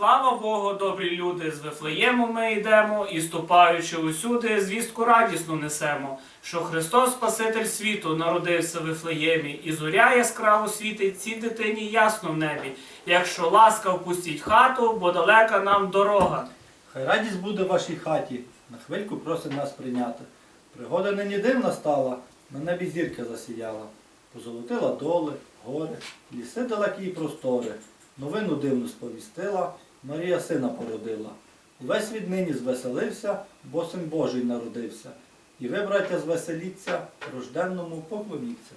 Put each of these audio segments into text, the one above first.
нового, добрі люди, з Вифлеєму ми йдемо і, ступаючи усюди, звістку радісну несемо, що Христос, Спаситель світу, народився в Вифлеємі, і зоря яскраво світить цій дитині ясно в небі. Якщо ласка, впустіть хату, бо далека нам дорога. Хай радість буде в вашій хаті, на хвильку просить нас прийняти. Пригода нині дивна стала, на небі зірка засіяла. Позолотила доли, гори, ліси далекі і простори. Новину дивну сповістила, Марія сина породила. Увесь від нині звеселився, бо син Божий народився. І ви, браття, звеселіться, рожденному поклоніться.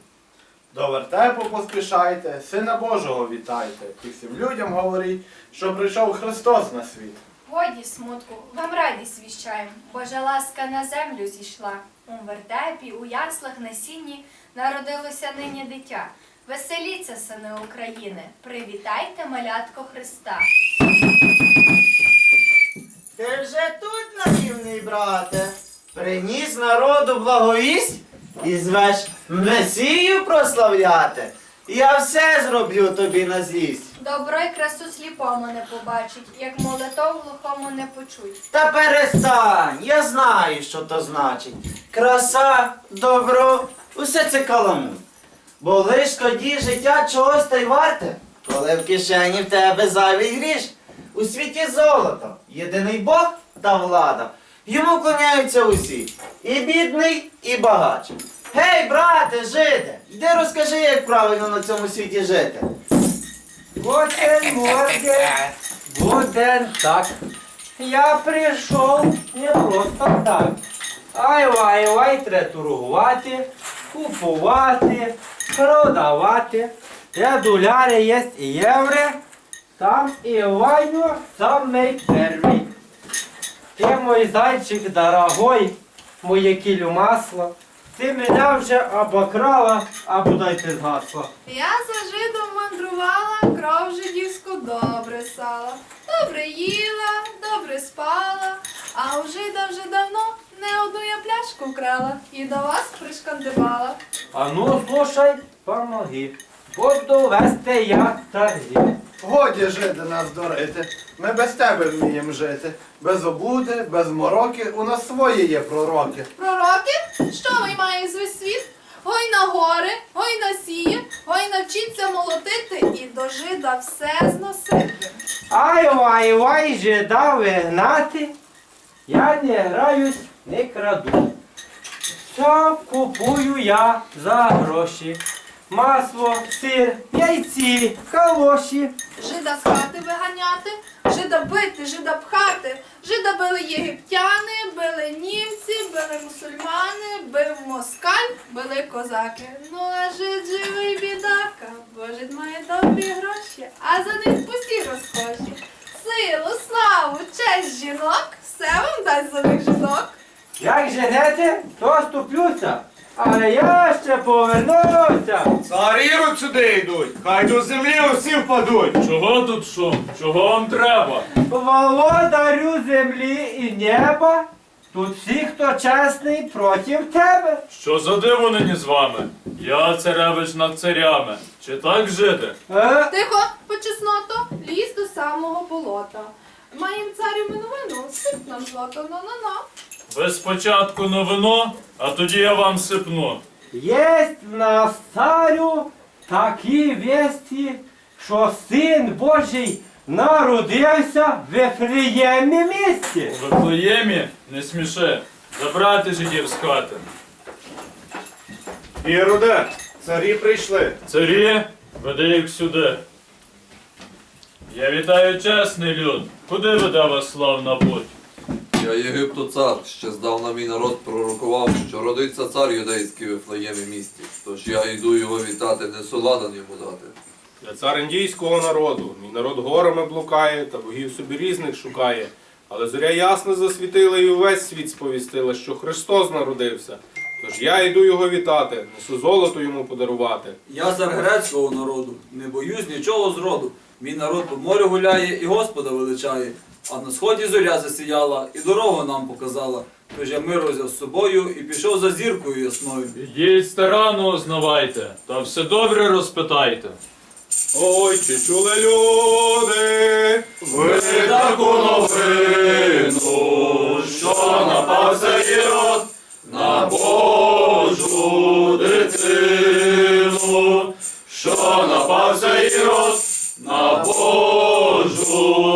До вертепу поспішайте, Сина Божого вітайте. І всім людям говоріть, що прийшов Христос на світ. Годі смутку, вам радість віщаєм, Божа ласка на землю зійшла. У вертепі, у яслах на сіні народилося нині дитя. Веселіться, сини України, привітайте малятко Христа. Ти вже тут, наївний брате, приніс народу благовість і звеш Месію прославляти. Я все зроблю тобі на злість. Добро й красу сліпому не побачить, як молитов глухому не почуть. Та перестань, я знаю, що то значить. Краса, добро, усе це каламуть. Бо лиш тоді життя чогось та й варте, коли в кишені в тебе зайвий гріш. У світі золото, єдиний Бог та влада. Йому клоняються усі, і бідний, і багач. Гей, брате, жиде, йди розкажи, як правильно на цьому світі жити. Гутен Морген, Гутен так. Я прийшов не просто так. Ай вай вай треба торгувати, купувати, продавати. Де доляри є і євро, там і вайно самий перший. Ти мой зайчик дорогой, моє кілю масло. Ти мене вже або крала, або дайте згасла. Я за жидом мандрувала, кров жидівську добре сала. Добре їла, добре спала, а у жида вже давно не одну я пляшку вкрала і до вас пришкандибала. А ну слушай, помоги. Буду вести я торги. Годі жиди нас дурити. Ми без тебе вміємо жити. Без обуди, без мороки, у нас свої є пророки. Пророки, що ви має з весь світ? Гой на гори, гой на сіє, гой навчіться молотити і до жида все зносити. Ай вай вай жида вигнати. Я не граюсь, не краду. Все купую я за гроші. Масло, сир, яйці, калоші. Жида з хати виганяти, жида бити, жида пхати. Жида били єгиптяни, били німці, били мусульмани, бив москаль, били козаки. Ну а жид живий бідака, бо жид має добрі гроші, а за них пусті розкоші. Силу, славу, честь жінок, все вам дасть за них жінок. Як женете, то ступлюся. Але я ще повернуся. Цар Ірод сюди йдуть, хай до землі усі впадуть. Чого тут шум? Чого вам треба? Володарю землі і неба. Тут всі, хто чесний, проти тебе. Що за диво нині з вами? Я царевич над царями. Чи так жити? Е? Тихо, по чесноту, ліз до самого болота. Маєм царю ми новину, сип нам злото, на-на-на. Ви спочатку новино, а тоді я вам сипну. Єсть в нас царю такі вісті, що син Божий народився в Ефреємі місті. У Вифлеємі не сміши. Забрати жидів з хати. Іроде, царі прийшли. Царі, веди їх сюди. Я вітаю чесний люд. Куди веде вас славна путь? Я Єгипту цар, ще здавна мій народ пророкував, що родиться цар юдейський в Ефлеємі місті. Тож я йду його вітати, несу ладан йому дати. Я цар індійського народу. Мій народ горами блукає та богів собі різних шукає. Але зоря ясно засвітила і увесь світ сповістила, що Христос народився. Тож я йду його вітати, несу золото йому подарувати. Я цар грецького народу, не боюсь нічого зроду. Мій народ по морю гуляє і Господа величає. А на сході зоря засіяла і дорогу нам показала. Тож я мир взяв з собою і пішов за зіркою ясною. Ідіть старанно ознавайте, та все добре розпитайте. Ой, чи чули люди? Ви таку новину, що напався Ірод на Божу дитину, що напався Ірод на Божу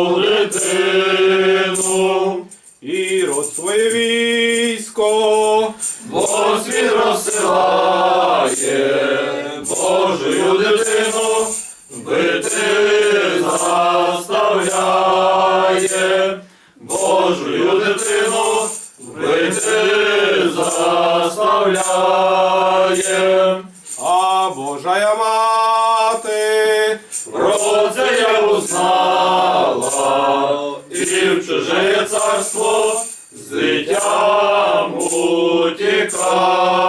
Божою дитину, бити заставляє. А Божая мати про це я узнала, і в чуже царство з дитям утікала,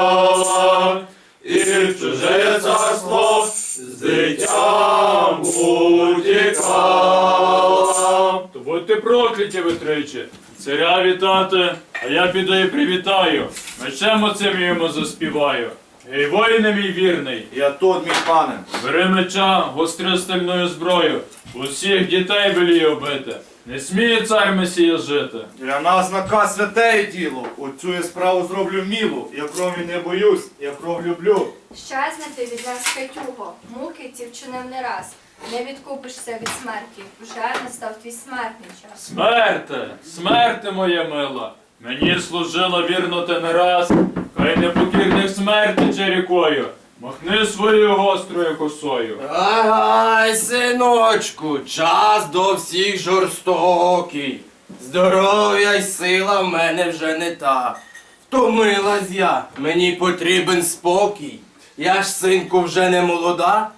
Прокляті витричі! Царя вітати, а я піду і привітаю. Мечем оцим йому заспіваю. Гей, воїне мій вірний, Я тут, мій пане. бери меча, гостри стальною зброю, усіх дітей велію бити. Не сміє цар Месія жити. Для нас наказ святе діло. Оцю я справу зроблю мілу. Я крові не боюсь, я кров люблю. Щезнете від нас, Катюго, муки ці вчинив не раз. Не відкупишся від смерті, вже настав твій смертний час. Смерте, смерте моя мила, мені служила вірно ти не раз, хай непокірних смерти рікою, махни своєю гострою косою. Ай, синочку, час до всіх жорстокий. Здоров'я й сила в мене вже не та. Втомилась я, мені потрібен спокій. Я ж, синку, вже не молода.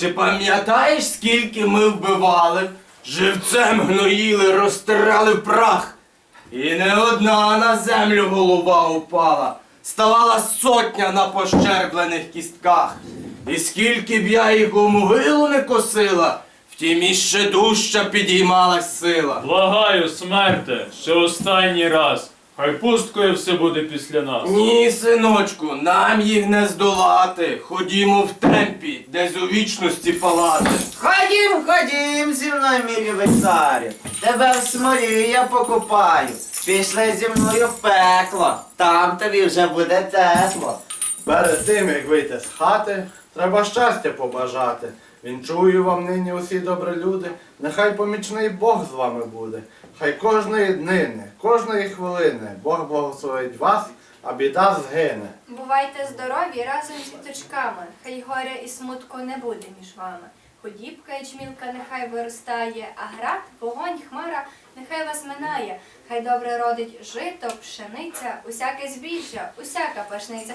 Чи пам'ятаєш, скільки ми вбивали? Живцем гноїли, розтирали прах. І не одна на землю голова упала. Ставала сотня на пощерблених кістках. І скільки б я їх у могилу не косила, втім іще дужча підіймалась сила. Благаю, смерте, ще останній раз, хай пусткою все буде після нас. Ні, синочку, нам їх не здолати. Ходімо в темпі, десь у вічності палати. Ходім, ходім зі мною, мій любий царю. Тебе в смолі я покупаю. Пішли зі мною в пекло, там тобі вже буде тепло. Перед тим, як вийти з хати, треба щастя побажати. Вінчую вам нині усі добрі люди, нехай помічний Бог з вами буде. Хай кожної днини, кожної хвилини Бог благословить вас, а біда згине. Бувайте здорові разом з діточками, хай горя і смутку не буде між вами. Худібка і чмілка нехай виростає, а град, вогонь, хмара нехай вас минає. Хай добре родить жито, пшениця, усяке збіжжя, усяка пашниця.